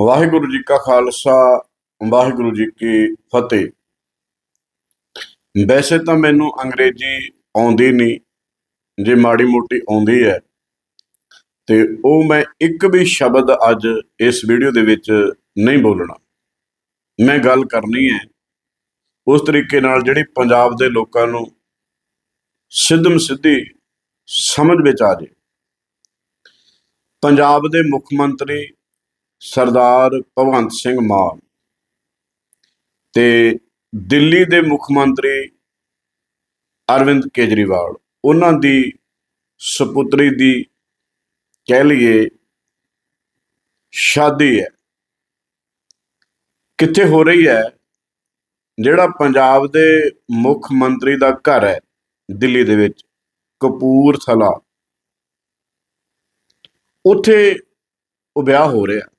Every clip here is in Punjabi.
ਵਾਹਿਗੁਰੂ ਜੀ ਕਾ ਖਾਲਸਾ, ਵਾਹਿਗੁਰੂ ਜੀ ਕੀ ਫਤਿਹ। ਵੈਸੇ ਤਾਂ ਮੈਨੂੰ ਅੰਗਰੇਜ਼ੀ ਆਉਂਦੀ ਨਹੀਂ, ਜੇ ਮਾੜੀ ਮੋਟੀ ਆਉਂਦੀ ਹੈ। ਤੇ ਉਹ ਮੈਂ ਇੱਕ ਵੀ ਸ਼ਬਦ ਅੱਜ ਇਸ ਵੀਡੀਓ ਦੇ ਵਿੱਚ ਨਹੀਂ ਬੋਲਣਾ। ਮੈਂ ਗੱਲ ਕਰਨੀ ਹੈ, ਉਸ ਤਰੀਕੇ ਨਾਲ ਜਿਹੜੀ ਪੰਜਾਬ ਦੇ ਲੋਕਾਂ ਨੂੰ ਸਿੱਧਮ ਸਿੱਧੀ ਸਮਝ ਵਿੱਚ ਆ ਜੇ। ਪੰਜਾਬ ਦੇ ਮੁੱਖ ਮੰਤਰੀ ਸਰਦਾਰ ਭਗਵੰਤ ਸਿੰਘ ਮਾਨ ਤੇ ਦਿੱਲੀ ਦੇ ਮੁੱਖ ਮੰਤਰੀ ਅਰਵਿੰਦ ਕੇਜਰੀਵਾਲ, ਉਹਨਾਂ ਦੀ ਸੁਪੁੱਤਰੀ ਦੀ ਕਹਿ ਲਈਏ ਸ਼ਾਦੀ ਹੈ। ਕਿੱਥੇ ਹੋ ਰਹੀ ਹੈ? ਜਿਹੜਾ ਪੰਜਾਬ ਦੇ ਮੁੱਖ ਮੰਤਰੀ ਦਾ ਘਰ ਹੈ ਦਿੱਲੀ ਦੇ ਵਿੱਚ, ਕਪੂਰਥਲਾ। ਉੱਥੇ ਉਹ ਵਿਆਹ ਹੋ ਰਿਹਾ।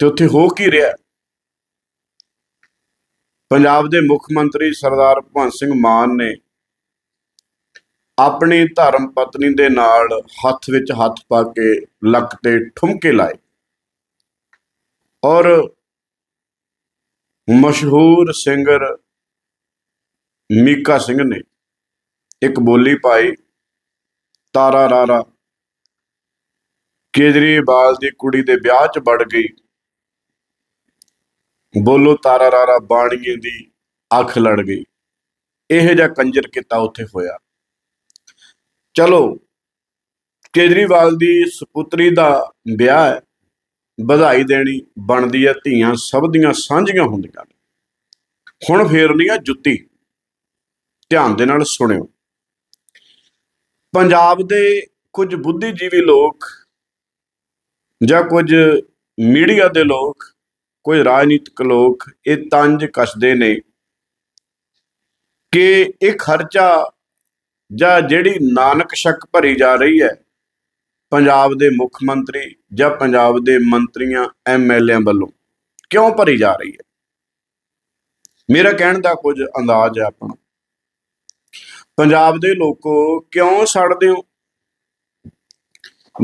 ਤੇ ਉੱਥੇ ਹੋ ਕੀ ਰਿਹਾ? ਪੰਜਾਬ ਦੇ ਮੁੱਖ ਮੰਤਰੀ ਸਰਦਾਰ ਭਗਵੰਤ ਸਿੰਘ ਮਾਨ ਨੇ ਆਪਣੀ ਧਰਮ ਪਤਨੀ ਦੇ ਨਾਲ ਹੱਥ ਵਿੱਚ ਹੱਥ ਪਾ ਕੇ ਲੱਕ ਤੇ ਠੁਮਕੇ ਲਾਏ ਔਰ ਮਸ਼ਹੂਰ ਸਿੰਗਰ ਮੀਕਾ ਸਿੰਘ ਨੇ ਇੱਕ ਬੋਲੀ ਪਾਈ, ਤਾਰਾ ਰਾਰਾ, ਕੇਜਰੀਵਾਲ ਦੀ ਕੁੜੀ ਦੇ ਵਿਆਹ 'ਚ ਵੜ ਗਈ। ਬੋਲੋ ਤਾਰਾ ਰਾਰਾ ਬਾਣੀਏ ਦੀ ਅੱਖ ਲੜ ਗਈ। ਇਹ ਜਿਹਾ ਕੰਜਰ ਕੀਤਾ ਉੱਥੇ ਹੋਇਆ। ਚਲੋ, ਕੇਜਰੀਵਾਲ ਦੀ ਸੁਪੁੱਤਰੀ ਦਾ ਵਿਆਹ ਹੈ। ਵਧਾਈ ਦੇਣੀ ਬਣਦੀ ਹੈ, ਧੀਆਂ ਸਭ ਦੀਆਂ ਸਾਂਝੀਆਂ ਹੁੰਦੀਆਂ ਹੁਣ ਫੇਰਨੀ ਆ ਜੁੱਤੀ। ਧਿਆਨ ਦੇ ਨਾਲ ਸੁਣਿਓ। ਪੰਜਾਬ ਦੇ ਕੁਝ ਬੁੱਧੀਜੀਵੀ ਲੋਕ ਜਾਂ ਕੁਝ ਮੀਡੀਆ ਦੇ ਲੋਕ ਕੁਝ ਰਾਜਨੀਤਿਕ ਲੋਕ ਇਹ ਤੰਜ ਕੱਸਦੇ ਨੇ ਕਿ ਇਹ ਖਰਚਾ ਜਾਂ ਜਿਹੜੀ ਨਾਨਕ ਸ਼ੱਕ ਭਰੀ ਜਾ ਰਹੀ ਹੈ, ਪੰਜਾਬ ਦੇ ਮੁੱਖ ਮੰਤਰੀ ਜਾਂ ਪੰਜਾਬ ਦੇ ਮੰਤਰੀਆਂ ਐਮਐਲਏਆਂ ਵੱਲੋਂ ਕਿਉਂ ਭਰੀ ਜਾ ਰਹੀ ਹੈ? ਮੇਰਾ ਕਹਿਣ ਦਾ ਕੁਝ ਅੰਦਾਜ਼ ਹੈ ਆਪਣਾ। ਪੰਜਾਬ ਦੇ ਲੋਕੋ ਕਿਉਂ ਸੜਦੇ ਹੋ?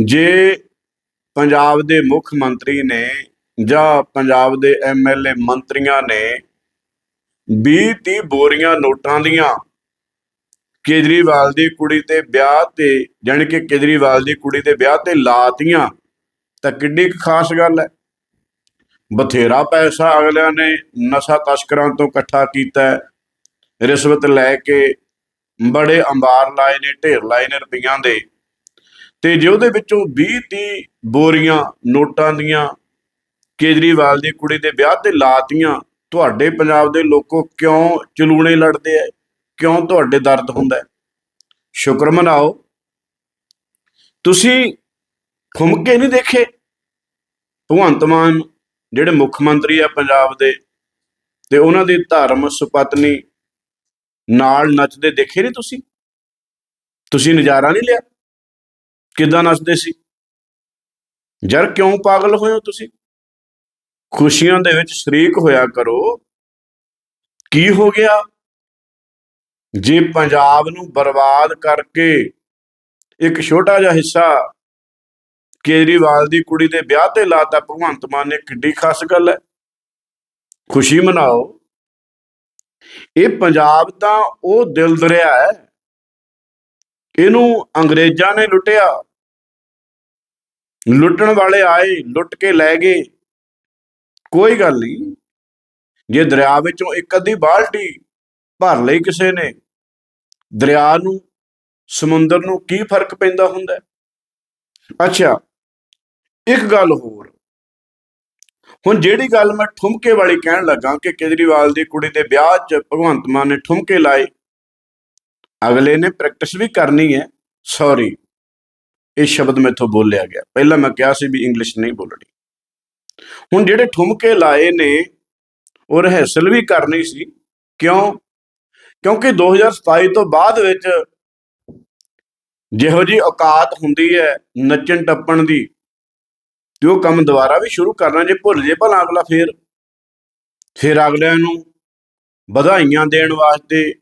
ਜੇ ਪੰਜਾਬ ਦੇ ਮੁੱਖ ਮੰਤਰੀ ਨੇ ਜਾਂ ਪੰਜਾਬ ਦੇ ਐਮਐਲਏ ਮੰਤਰੀਆਂ ਨੇ 20 30 ਬੋਰੀਆਂ ਨੋਟਾਂ ਦੀਆਂ ਕੇਜਰੀਵਾਲ ਦੀ ਕੁੜੀ ਤੇ ਵਿਆਹ ਤੇ, ਜਾਣੀ ਕਿ ਕੇਜਰੀਵਾਲ ਦੀ ਕੁੜੀ ਤੇ ਵਿਆਹ ਤੇ ਲਾਤੀਆਂ, ਤਾਂ ਕਿੰਨੀ ਕੁ ਖਾਸ ਗੱਲ ਹੈ। ਬਥੇਰਾ ਪੈਸਾ ਅਗਲਿਆਂ ਨੇ ਨਸ਼ਾ ਤਸਕਰਾਂ ਤੋਂ ਇਕੱਠਾ ਕੀਤਾ ਰਿਸ਼ਵਤ ਲੈ ਕੇ ਬੜੇ ਅੰਬਾਰ ਲਾਏ ਨੇ, ਢੇਰ ਲਾਏ ਨੇ ਰੁਪਈਆਂ ਦੇ। ਤੇ ਜੇ ਉਹਦੇ ਵਿੱਚੋਂ 20 30 ਬੋਰੀਆਂ ਨੋਟਾਂ ਦੀਆਂ ਕੇਜਰੀਵਾਲ ਦੀ ਕੁੜੀ ਦੇ ਵਿਆਹ ਤੇ ਲਾਤੀਆਂ। ਤੁਹਾਡੇ ਪੰਜਾਬ ਦੇ ਲੋਕੋ ਕਿਉਂ ਚਲੂਣੇ ਲੜਦੇ ਐ? ਕਿਉਂ ਤੁਹਾਡੇ ਦਰਦ ਹੁੰਦਾ ਹੈ ਸ਼ੁਕਰ ਮਨਾਓ। ਤੁਸੀਂ ਠੁਮਕੇ ਨਹੀਂ ਦੇਖੇ? ਭਗਵੰਤ ਮਾਨ, ਜਿਹੜੇ ਮੁੱਖ ਮੰਤਰੀ ਆ ਪੰਜਾਬ ਦੇ, ਤੇ ਉਹਨਾਂ ਦੀ ਧਰਮ ਸੁਪਤਨੀ ਨਾਲ ਨੱਚਦੇ ਦੇਖੇ ਨਹੀਂ ਤੁਸੀਂ? ਤੁਸੀਂ ਨਜ਼ਾਰਾ ਨਹੀਂ ਲਿਆ? ਕਿਦਾਂ ਨੱਚਦੇ ਸੀ? ਯਾਰ ਕਿਉਂ ਪਾਗਲ ਹੋਏ ਹੋ ਤੁਸੀਂ? ਖੁਸ਼ੀਆਂ ਦੇ ਵਿੱਚ ਸ਼ਰੀਕ ਹੋਇਆ ਕਰੋ। ਕੀ ਹੋ ਗਿਆ? ਜੇ ਪੰਜਾਬ ਨੂੰ ਬਰਬਾਦ ਕਰਕੇ ਇੱਕ ਛੋਟਾ ਜਿਹਾ ਹਿੱਸਾ ਕੇਜਰੀਵਾਲ ਦੀ ਕੁੜੀ ਦੇ ਵਿਆਹ ਤੇ ਲਾਤਾ, ਭਗਵੰਤ ਮਾਨ ਨੇ ਕਿੱਡੀ ਖਾਸ ਗੱਲ ਹੈ। ਖੁਸ਼ੀ ਮਨਾਓ। ਇਹ ਪੰਜਾਬ ਤਾਂ ਉਹ ਦਿਲ ਦਰਿਆ ਹੈ। ਇਹਨੂੰ ਅੰਗਰੇਜ਼ਾਂ ਨੇ ਲੁੱਟਿਆ। ਲੁੱਟਣ ਵਾਲੇ ਆਏ, ਲੁੱਟ ਕੇ ਲੈ ਗਏ। ਕੋਈ ਗੱਲ ਨਹੀਂ। ਜੇ ਦਰਿਆ ਵਿੱਚੋਂ ਇੱਕ ਅੱਧੀ ਬਾਲਟੀ ਭਰ ਲਈ ਕਿਸੇ ਨੇ, ਦਰਿਆ ਨੂੰ, ਸਮੁੰਦਰ ਨੂੰ ਕੀ ਫ਼ਰਕ ਪੈਂਦਾ ਹੁੰਦਾ? ਅੱਛਾ, ਇੱਕ ਗੱਲ ਹੋਰ। ਹੁਣ ਜਿਹੜੀ ਗੱਲ ਮੈਂ ਠੁਮਕੇ ਵਾਲੀ ਕਹਿਣ ਲੱਗਾ ਕਿ ਕੇਜਰੀਵਾਲ ਦੀ ਕੁੜੀ ਦੇ ਵਿਆਹ 'ਚ ਭਗਵੰਤ ਮਾਨ ਨੇ ਠੁਮਕੇ ਲਾਏ, ਅਗਲੇ ਨੇ ਪ੍ਰੈਕਟਿਸ ਵੀ ਕਰਨੀ ਹੈ। ਸੌਰੀ ਇਹ ਸ਼ਬਦ ਮੈਥੋਂ ਬੋਲਿਆ ਗਿਆ। ਪਹਿਲਾਂ ਮੈਂ ਕਿਹਾ ਸੀ ਵੀ ਇੰਗਲਿਸ਼ ਨਹੀਂ ਬੋਲਣੀ। ਹੁਣ ਜਿਹੜੇ ਠੁਮਕੇ ਲਾਏ ਨੇ, ਉਹ ਰਿਹਰਸਲ ਵੀ ਕਰਨੀ ਸੀ। ਕਿਉਂ? ਕਿਉਂਕਿ 2027 ਤੋਂ ਬਾਅਦ ਵਿੱਚ ਜਿਹੋ ਜੀ ਔਕਾਤ ਹੁੰਦੀ ਹੈ ਨੱਚਣ ਟੱਪਣ ਦੀ, ਤੇ ਉਹ ਕੰਮ ਦੁਬਾਰਾ ਵੀ ਸ਼ੁਰੂ ਕਰਨਾ, ਜੇ ਭੁੱਲ ਜੇ ਭਲਾ ਅਗਲਾ ਫੇਰ। ਫੇਰ ਅਗਲਿਆਂ ਨੂੰ ਵਧਾਈਆਂ ਦੇਣ ਵਾਸਤੇ,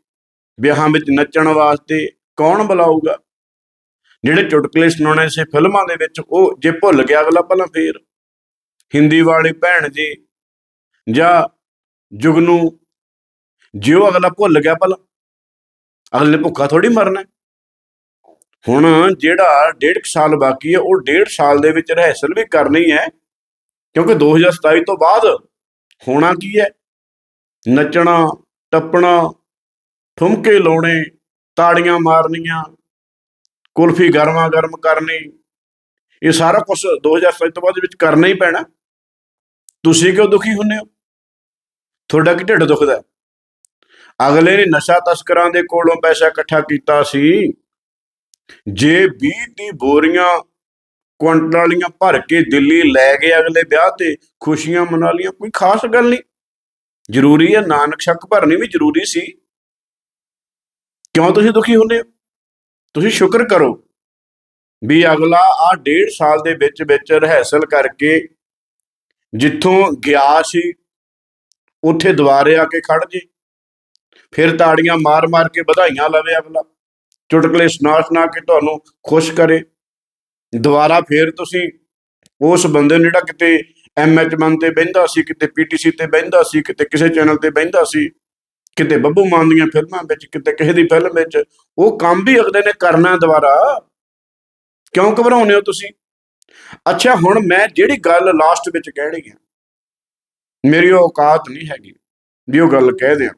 ਵਿਆਹਾਂ ਵਿੱਚ ਨੱਚਣ ਵਾਸਤੇ ਕੌਣ ਬੁਲਾਊਗਾ? ਜਿਹੜੇ ਚੁਟਕਲੇ ਸੁਣਾਉਣੇ ਸੀ ਫਿਲਮਾਂ ਦੇ ਵਿੱਚ, ਉਹ ਜੇ ਭੁੱਲ ਗਿਆ ਅਗਲਾ ਭਲਾ ਫੇਰ। ਹਿੰਦੀ ਵਾਲੀ ਭੈਣ ਜੀ, ਜਾਂ ਜੁਗਨੂ ਜਿਉ ਅਗਲਾ ਭੁੱਲ ਗਿਆ ਭਲਾ, ਅਗਲੇ ਭੁੱਖਾ ਥੋੜੀ ਮਰਨਾ ਹੁਣ ਜਿਹੜਾ ਡੇਢ ਕੁ ਸਾਲ ਬਾਕੀ ਹੈ, ਉਹ ਡੇਢ ਸਾਲ ਦੇ ਵਿੱਚ ਰਹਿਸਲ ਵੀ ਕਰਨੀ ਹੈ, ਕਿਉਂਕਿ 2027 ਤੋਂ ਬਾਅਦ ਹੋਣਾ ਕੀ ਹੈ? ਨੱਚਣਾ, ਟੱਪਣਾ, ਠੁਮਕੇ ਲਾਉਣੇ, ਤਾੜੀਆਂ ਮਾਰਨੀਆਂ, ਕੁਲਫੀ ਗਰਮਾ ਗਰਮ ਕਰਨੀ, ਇਹ ਸਾਰਾ ਕੁਝ 2027 ਤੋਂ ਬਾਅਦ ਵਿੱਚ ਕਰਨਾ ਹੀ ਪੈਣਾ। ਤੁਸੀਂ ਕਿਉਂ ਦੁਖੀ ਹੁੰਦੇ ਹੋ? ਤੁਹਾਡਾ ਕੀ ਢਿੱਡ ਦੁਖਦਾ? ਅਗਲੇ ਨੇ ਨਸ਼ਾ ਤਸਕਰਾਂ ਦੇ ਕੋਲੋਂ ਪੈਸਾ ਇਕੱਠਾ ਕੀਤਾ ਸੀ। ਜੇ 20 ਦੀ ਬੋਰੀਆਂ ਕੁਇੰਟਲ ਵਾਲੀਆਂ ਭਰ ਕੇ ਦਿੱਲੀ ਲੈ ਗਏ ਅਗਲੇ ਵਿਆਹ ਤੇ, ਖੁਸ਼ੀਆਂ ਮਨਾ ਲੀਆਂ ਕੋਈ ਖਾਸ ਗੱਲ ਨਹੀਂ। ਜ਼ਰੂਰੀ ਹੈ ਨਾਨਕ ਸ਼ੱਕ ਭਰਨੀ ਵੀ ਜ਼ਰੂਰੀ ਸੀ। ਕਿਉਂ ਤੁਸੀਂ ਦੁਖੀ ਹੁੰਦੇ ਹੋ? ਤੁਸੀਂ ਸ਼ੁਕਰ ਕਰੋ ਵੀ ਅਗਲਾ ਆ ਡੇਢ ਸਾਲ ਦੇ ਵਿੱਚ ਵਿੱਚ ਰਹਿਸਲ ਕਰਕੇ ਜਿੱਥੋਂ ਗਿਆ ਸੀ, ਉੱਥੇ ਦੁਬਾਰੇ ਆ ਕੇ ਖੜ ਜੇ। ਫਿਰ ਤਾੜੀਆਂ ਮਾਰ-ਮਾਰ ਕੇ ਵਧਾਈਆਂ ਲਵੇ ਅਗਲਾ ਚੁਟਕਲੇ ਸੁਣਾ ਸੁਣਾ ਕੇ ਤੁਹਾਨੂੰ ਖੁਸ਼ ਕਰੇ। ਦੁਬਾਰਾ ਫਿਰ ਤੁਸੀਂ ਉਸ ਬੰਦੇ ਨੂੰ ਜਿਹੜਾ ਕਿਤੇ ਐਮਐਚ ਮਨ ਤੇ ਬਹਿੰਦਾ ਸੀ, ਕਿਤੇ ਪੀਟੀਸੀ ਤੇ ਬਹਿੰਦਾ ਸੀ, ਕਿਤੇ ਕਿਸੇ ਚੈਨਲ ਤੇ ਬਹਿੰਦਾ ਸੀ, ਕਿਤੇ ਬੱਬੂ ਮਾਨ ਦੀਆਂ ਫਿਲਮਾਂ ਵਿੱਚ, ਕਿਤੇ ਕਿਸੇ ਦੀ ਫਿਲਮ ਵਿੱਚ, ਉਹ ਕੰਮ ਵੀ ਅਗਲੇ ਨੇ ਕਰਨਾ ਦੁਬਾਰਾ। ਕਿਉਂ ਘਬਰਾਉਂਦੇ ਹੋ ਤੁਸੀਂ? ਅੱਛਾ, ਹੁਣ ਮੈਂ ਜਿਹੜੀ ਗੱਲ ਲਾਸਟ ਵਿੱਚ ਕਹਿਣੀ ਹੈ, ਮੇਰੀ ਉਹ ਔਕਾਤ ਨਹੀਂ ਹੈਗੀ, ਵੀ ਉਹ ਗੱਲ ਕਹਿ ਦਿਆਂ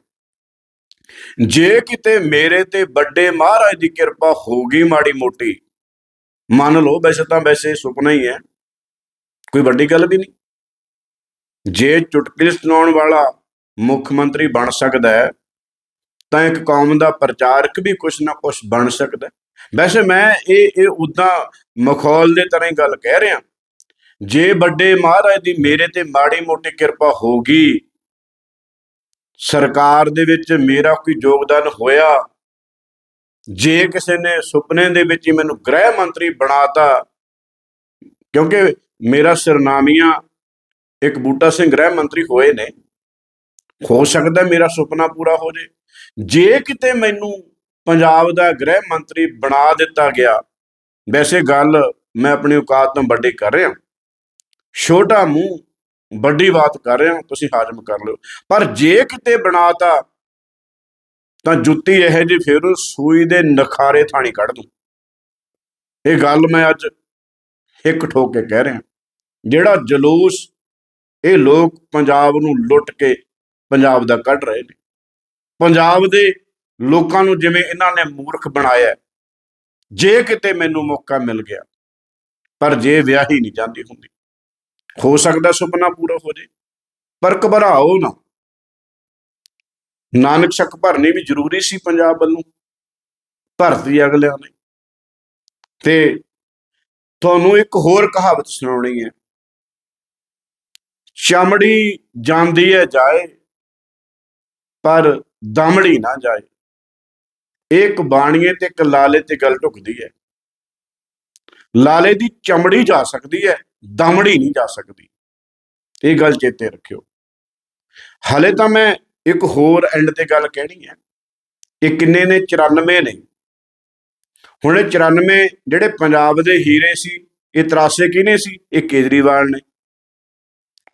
ਜੇ ਕਿਤੇ ਮੇਰੇ ਤੇ ਵੱਡੇ ਮਹਾਰਾਜ ਦੀ ਕਿਰਪਾ ਹੋਗੀ ਮਾੜੀ ਮੋਟੀ, ਮੰਨ ਲਓ ਵੈਸੇ ਤਾਂ ਵੈਸੇ ਸੁਪਨਾ ਹੀ ਹੈ, ਕੋਈ ਵੱਡੀ ਗੱਲ ਵੀ ਨਹੀਂ ਜੇ ਚੁਟਕਲੇ ਸੁਣਾਉਣ ਵਾਲਾ ਮੁੱਖ ਮੰਤਰੀ ਬਣ ਸਕਦਾ ਹੈ, ਤਾਂ ਇੱਕ ਕੌਮ ਦਾ ਪ੍ਰਚਾਰਕ ਵੀ ਕੁਛ ਨਾ ਕੁਛ ਬਣ ਸਕਦਾ ਹੈ। ਵੈਸੇ ਮੈਂ ਇਹ ਇਹ ਉਦਾਂ ਮਖੌਲ ਦੇ ਤਰ੍ਹਾਂ ਹੀ ਗੱਲ ਕਹਿ ਰਿਹਾ। ਜੇ ਵੱਡੇ ਮਹਾਰਾਜ ਦੀ ਮੇਰੇ ਤੇ ਮਾੜੀ ਮੋਟੀ ਕਿਰਪਾ ਹੋਗੀ ਸਰਕਾਰ ਦੇ ਵਿੱਚ ਮੇਰਾ ਕੋਈ ਯੋਗਦਾਨ ਹੋਇਆ, ਜੇ ਕਿਸੇ ਨੇ ਸੁਪਨੇ ਦੇ ਵਿੱਚ ਹੀ ਮੈਨੂੰ ਗ੍ਰਹਿ ਮੰਤਰੀ ਬਣਾਤਾ, ਕਿਉਂਕਿ ਮੇਰਾ ਸਰਨਾਮੀਆਂ ਇੱਕ ਬੂਟਾ ਸਿੰਘ ਗ੍ਰਹਿ ਮੰਤਰੀ ਹੋਏ ਨੇ, ਹੋ ਸਕਦਾ ਮੇਰਾ ਸੁਪਨਾ ਪੂਰਾ ਹੋ ਜੇ। ਜੇ ਕਿਤੇ ਮੈਨੂੰ ਪੰਜਾਬ ਦਾ ਗ੍ਰਹਿ ਮੰਤਰੀ ਬਣਾ ਦਿੱਤਾ ਗਿਆ। ਵੈਸੇ ਗੱਲ ਮੈਂ ਆਪਣੀ ਔਕਾਤ ਤੋਂ ਵੱਡੀ ਕਰ ਰਿਹਾ। ਛੋਟਾ ਮੂੰਹ, ਵੱਡੀ ਬਾਤ ਕਰ ਰਿਹਾ, ਤੁਸੀਂ ਹਾਜ਼ਮ ਕਰ ਲਿਓ। ਪਰ ਜੇ ਕਿਤੇ ਬਣਾਤਾ, ਤਾਂ ਜੁੱਤੀ ਇਹ ਜੀ ਫਿਰ ਸੂਈ ਦੇ ਨਖਾਰੇ ਥਾਣੀ ਕੱਢ ਦੂੰ। ਇਹ ਗੱਲ ਮੈਂ ਅੱਜ ਇੱਕ ਠੋਕ ਕੇ ਕਹਿ ਰਿਹਾ। ਜਿਹੜਾ ਜਲੂਸ ਇਹ ਲੋਕ ਪੰਜਾਬ ਨੂੰ ਲੁੱਟ ਕੇ ਪੰਜਾਬ ਦਾ ਕੱਢ ਰਹੇ ਨੇ। ਪੰਜਾਬ ਦੇ ਲੋਕਾਂ ਨੂੰ ਜਿਵੇਂ ਇਹਨਾਂ ਨੇ ਮੂਰਖ ਬਣਾਇਆ ਜੇ ਕਿਤੇ ਮੈਨੂੰ ਮੌਕਾ ਮਿਲ ਗਿਆ, ਪਰ ਜੇ ਵਿਆਹੀ ਨਹੀਂ ਜਾਂਦੀ ਹੁੰਦੀ, ਹੋ ਸਕਦਾ ਸੁਪਨਾ ਪੂਰਾ ਹੋ ਜੇ, ਪਰ ਘਬਰਾਓ ਨਾ। ਨਾਨਕ ਸ਼ੱਕ ਭਰਨੀ ਵੀ ਜ਼ਰੂਰੀ ਸੀ ਪੰਜਾਬ ਵੱਲੋਂ, ਭਰਤੀ ਅਗਲਿਆਂ ਨੇ। ਤੇ ਤੁਹਾਨੂੰ ਇੱਕ ਹੋਰ ਕਹਾਵਤ ਸੁਣਾਉਣੀ ਹੈ ਚਮੜੀ ਜਾਂਦੀ ਹੈ ਜਾਏ, ਪਰ ਦਮੜੀ ਨਾ ਜਾਏ। ਇਹ ਇੱਕ ਬਾਣੀਏ ਤੇ ਇੱਕ ਲਾਲੇ ਤੇ ਗੱਲ ਢੁਕਦੀ ਹੈ। ਲਾਲੇ ਦੀ ਚਮੜੀ ਜਾ ਸਕਦੀ ਹੈ, ਦਮੜੀ ਨਹੀਂ ਜਾ ਸਕਦੀ। ਇਹ ਗੱਲ ਚੇਤੇ ਰੱਖਿਓ। ਹਲੇ ਤਾਂ ਮੈਂ ਇੱਕ ਹੋਰ ਐਂਡ ਤੇ ਗੱਲ ਕਹਿਣੀ ਹੈ। ਇਹ ਕਿੰਨੇ ਨੇ? 94 ਨੇ। ਹੁਣ ਇਹ 94 ਜਿਹੜੇ ਪੰਜਾਬ ਦੇ ਹੀਰੇ ਸੀ, ਇਹ ਤਰਾਸੇ ਕਿਹਨੇ ਸੀ? ਇਹ ਕੇਜਰੀਵਾਲ ਨੇ।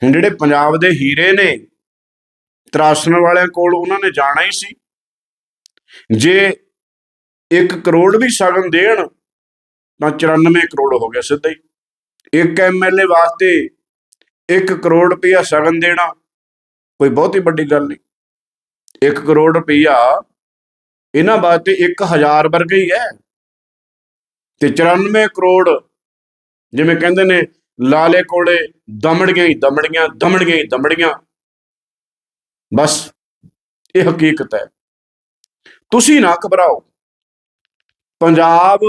ਹੁਣ ਜਿਹੜੇ ਪੰਜਾਬ ਦੇ ਹੀਰੇ ਨੇ, ਤਰਾਸਣ ਵਾਲਿਆਂ ਕੋਲ ਉਹਨਾਂ ਨੇ ਜਾਣਾ ਹੀ ਸੀ। ਜੇ 1 ਕਰੋੜ ਵੀ ਸ਼ਗਨ ਦੇਣ, ਤਾਂ 94 ਕਰੋੜ ਹੋ ਗਿਆ ਸਿੱਧਾ ਹੀ। ਇੱਕ ਐਮਐਲਏ ਵਾਸਤੇ 1 ਕਰੋੜ ਰੁਪਇਆ ਸ਼ਗਨ ਦੇਣਾ, ਕੋਈ ਬਹੁਤੀ ਵੱਡੀ ਗੱਲ ਨਹੀਂ। 1 ਕਰੋੜ ਰੁਪਇਆ ਇਹਨਾਂ ਵਾਸਤੇ 1000 ਵਰਗਾ ਹੀ ਹੈ। ਤੇ 94 ਕਰੋੜ ਜਿਵੇਂ ਕਹਿੰਦੇ ਨੇ, ਲਾਲੇ ਕੋਲੇ ਦਮੜੀਆਂ ਹੀ ਦਮੜੀਆਂ ਦਮੜੀਆਂ ਹੀ ਦਮੜੀਆਂ ਬਸ, ਇਹ ਹਕੀਕਤ ਹੈ। ਤੁਸੀਂ ਨਾ ਘਬਰਾਓ। ਪੰਜਾਬ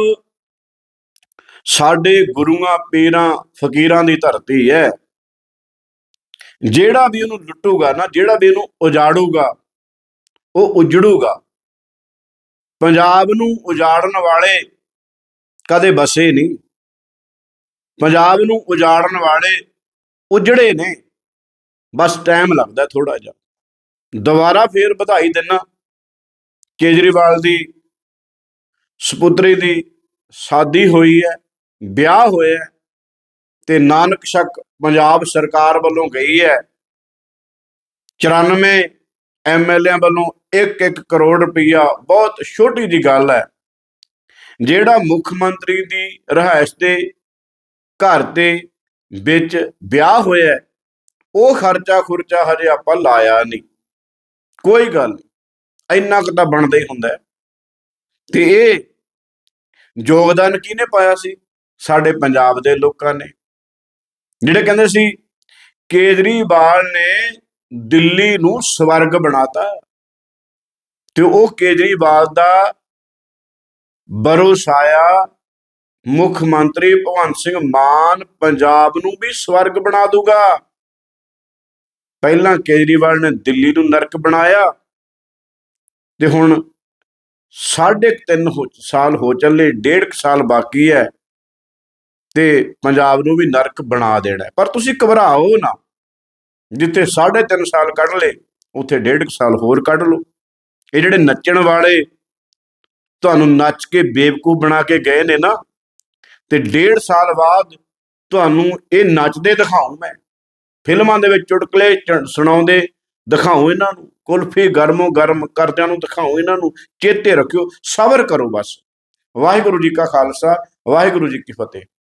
ਸਾਡੇ ਗੁਰੂਆਂ, ਪੀਰਾਂ, ਫਕੀਰਾਂ ਦੀ ਧਰਤੀ ਹੈ। ਜਿਹੜਾ ਵੀ ਉਹਨੂੰ ਲੁੱਟੂਗਾ ਨਾ, ਜਿਹੜਾ ਵੀ ਇਹਨੂੰ ਉਜਾੜੂਗਾ, ਉਹ ਉਜੜੂਗਾ। ਪੰਜਾਬ ਨੂੰ ਉਜਾੜਨ ਵਾਲੇ ਕਦੇ ਬਸੇ ਨਹੀਂ। ਪੰਜਾਬ ਨੂੰ ਉਜਾੜਨ ਵਾਲੇ ਉਜੜੇ ਨੇ। ਬਸ ਟਾਈਮ ਲੱਗਦਾ ਥੋੜਾ ਜਿਹਾ। ਦੁਬਾਰਾ ਫੇਰ ਵਧਾਈ ਦਿੰਨਾ। ਕੇਜਰੀਵਾਲ ਦੀ ਸਪੁੱਤਰੀ ਦੀ ਸ਼ਾਦੀ ਹੋਈ ਹੈ, ਵਿਆਹ ਹੋਇਆ ਤੇ ਨਾਨਕ ਸ਼ੱਕ ਪੰਜਾਬ ਸਰਕਾਰ ਵੱਲੋਂ ਗਈ ਹੈ। 94 ਐਮਐਲਏ ਵੱਲੋਂ 1-1 ਕਰੋੜ ਰੁਪਈਆ, ਬਹੁਤ ਛੋਟੀ ਜੀ ਗੱਲ ਹੈ। ਜਿਹੜਾ ਮੁੱਖ ਮੰਤਰੀ ਦੀ ਰਿਹਾਇਸ਼ ਦੇ ਘਰ ਤੇ ਵਿੱਚ ਵਿਆਹ ਹੋਇਆ ਉਹ ਖਰਚਾ ਖੁਰਚਾ ਹਜੇ ਆਪਾਂ ਲਾਇਆ ਨਹੀਂ। ਕੋਈ ਗੱਲ ਨਹੀਂ, ਇੰਨਾ ਕੁ ਤਾਂ ਬਣਦਾ ਹੀ ਹੁੰਦਾ ਤੇ ਇਹ ਯੋਗਦਾਨ ਕਿਹਨੇ ਪਾਇਆ ਸੀ? ਸਾਡੇ ਪੰਜਾਬ ਦੇ ਲੋਕਾਂ ਨੇ। ਜਿਹੜੇ ਕਹਿੰਦੇ ਸੀ, ਕੇਜਰੀਵਾਲ ਨੇ ਦਿੱਲੀ ਨੂੰ ਸਵਰਗ ਬਣਾਤਾ। ਤੇ ਉਹ ਕੇਜਰੀਵਾਲ ਦਾ ਬਰੋਸਾਇਆ ਮੁੱਖ ਮੰਤਰੀ ਭਗਵੰਤ ਸਿੰਘ ਮਾਨ ਪੰਜਾਬ ਨੂੰ ਵੀ ਸਵਰਗ ਬਣਾ ਦੂਗਾ। ਪਹਿਲਾਂ ਕੇਜਰੀਵਾਲ ਨੇ ਦਿੱਲੀ ਨੂੰ ਨਰਕ ਬਣਾਇਆ। ਤੇ ਹੁਣ ਸਾਢੇ ਕੁ ਤਿੰਨ ਹੋ ਸਾਲ ਹੋ ਚੱਲੇ, ਡੇਢ ਕੁ ਸਾਲ ਬਾਕੀ ਹੈ ਤੇ ਪੰਜਾਬ ਨੂੰ ਵੀ ਨਰਕ ਬਣਾ ਦੇਣਾ ਪਰ ਤੁਸੀਂ ਘਬਰਾਓ ਨਾ। ਜਿੱਥੇ ਸਾਢੇ ਤਿੰਨ ਸਾਲ ਕੱਢ ਲਏ, ਉੱਥੇ ਡੇਢ ਕੁ ਸਾਲ ਹੋਰ ਕੱਢ ਲਓ। ਇਹ ਜਿਹੜੇ ਨੱਚਣ ਵਾਲੇ ਤੁਹਾਨੂੰ ਨੱਚ ਕੇ ਬੇਵਕੂਫ ਬਣਾ ਕੇ ਗਏ ਨੇ ਨਾ, ਤੇ ਡੇਢ ਸਾਲ ਬਾਅਦ ਤੁਹਾਨੂੰ ਇਹ ਨੱਚਦੇ ਦਿਖਾਉਂ ਮੈਂ। ਫਿਲਮਾਂ ਦੇ ਵਿੱਚ ਚੁਟਕਲੇ ਚ- ਸੁਣਾਉਂਦੇ ਦਿਖਾਓ ਇਹਨਾਂ ਨੂੰ, ਕੁਲਫੀ ਗਰਮੋ ਗਰਮ ਕਰਦਿਆਂ ਨੂੰ ਦਿਖਾਓ ਇਹਨਾਂ ਨੂੰ, ਚੇਤੇ ਰੱਖਿਓ, ਸਬਰ ਕਰੋ ਬਸ। ਵਾਹਿਗੁਰੂ ਜੀ ਕਾ ਖਾਲਸਾ, ਵਾਹਿਗੁਰੂ ਜੀ ਕੀ ਫਤਿਹ।